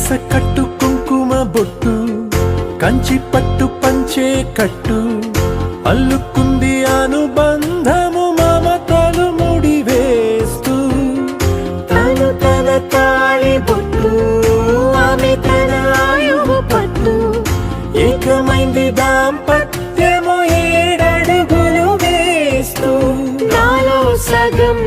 మీస కట్టు కుంకుమ బొట్టు కంచి పట్టు పంచే కట్టు. అల్లుకుంది అనుబంధము మమతలు ముడివేస్తూ తను తన తాళి బొట్టు ఆమె తన ఆయువు పట్టు. ఏకమైంది దాంపత్యము ఏడడుగులు వేస్తూ. నాలో సగం